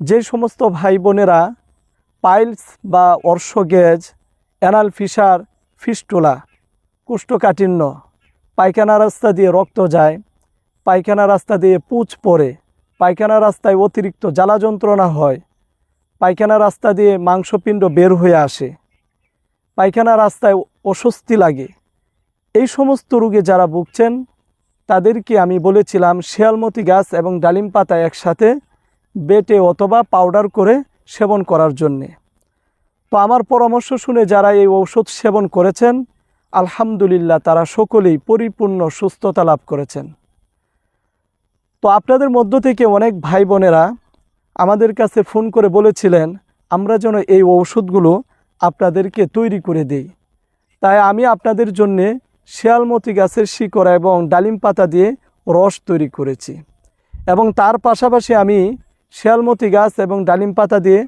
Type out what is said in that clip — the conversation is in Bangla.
যে সমস্ত ভাই বোনেরা পাইলস বা অর্শগেজ, অ্যানাল ফিসার ফিস্টুলা, কুষ্ঠকাঠিন্য, পায়খানা রাস্তা দিয়ে রক্ত যায়, পায়খানা রাস্তা দিয়ে পুঁজ পড়ে, পায়খানা রাস্তায় অতিরিক্ত জ্বালা যন্ত্রণা হয়, পায়খানা রাস্তা দিয়ে মাংসপিণ্ড বের হয়ে আসে, পায়খানা রাস্তায় অস্বস্তি লাগে। এই সমস্ত রোগে যারা ভুগছেন, তাদেরকে আমি বলেছিলাম, শিয়ালমতি গাছ এবং ডালিম পাতা একসাথে বেটে অথবা পাউডার করে সেবন করার জন্যে। তো আমার পরামর্শ শুনে যারা এই ঔষধ সেবন করেছেন, আলহামদুলিল্লাহ তারা সকলেই পরিপূর্ণ সুস্থতা লাভ করেছেন। তো আপনাদের মধ্য থেকে অনেক ভাই বোনেরা আমাদের কাছে ফোন করে বলেছিলেন, আমরা যেন এই ঔষধগুলো আপনাদেরকে তৈরি করে দেই। তাই আমি আপনাদের জন্যে শিয়ালমতি গাছের শিকড় এবং ডালিম পাতা দিয়ে রস তৈরি করেছি। এবং তার পাশাপাশি আমি শিয়ালমতি গাছ এবং ডালিম পাতা দিয়ে